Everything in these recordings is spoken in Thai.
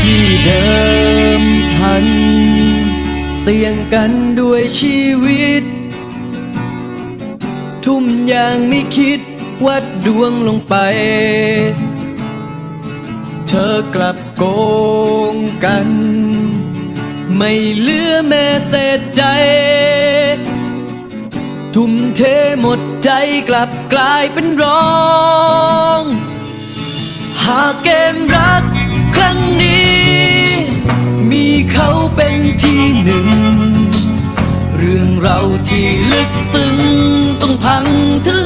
ที่เดิมพัน เสี่ยงกันด้วยชีวิต ทุ่มอย่างไม่คิดวัดดวงลงไป เธอกลับโกงกัน ไม่เหลือแม้เศษใจ ทุ่มเทหมดใจกลับกลายเป็นรอง หากเกมรัก เขาเป็นที่หนึ่ง เรื่องเราที่ลึกซึ้งต้องพังทะ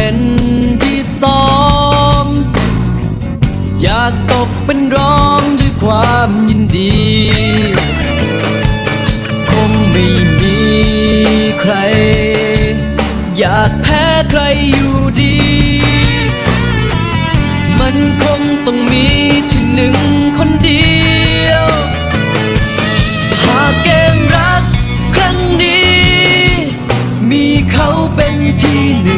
เป็นที่สองอยากตกเป็นรองด้วยความยินดี คงไม่มีใคร อยากแพ้ใครอยู่ดี มันคงต้องมีที่หนึ่งคนเดียว หากเกมรักครั้งนี้ มีเขาเป็นที่หนึ่ง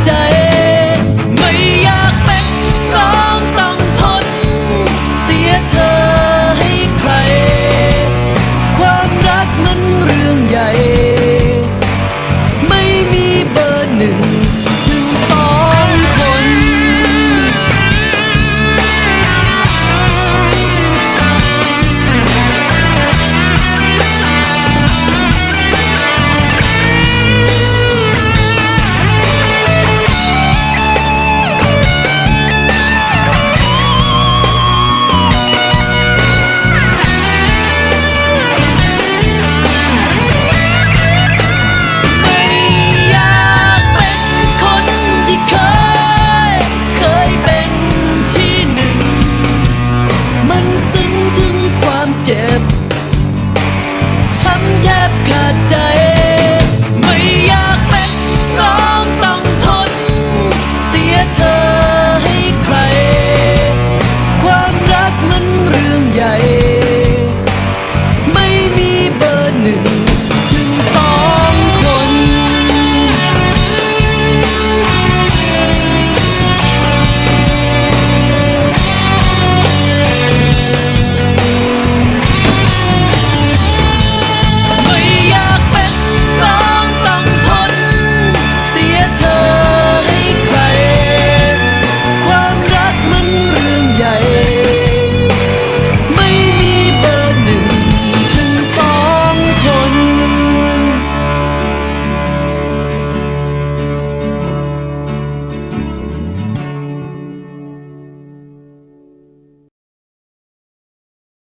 在。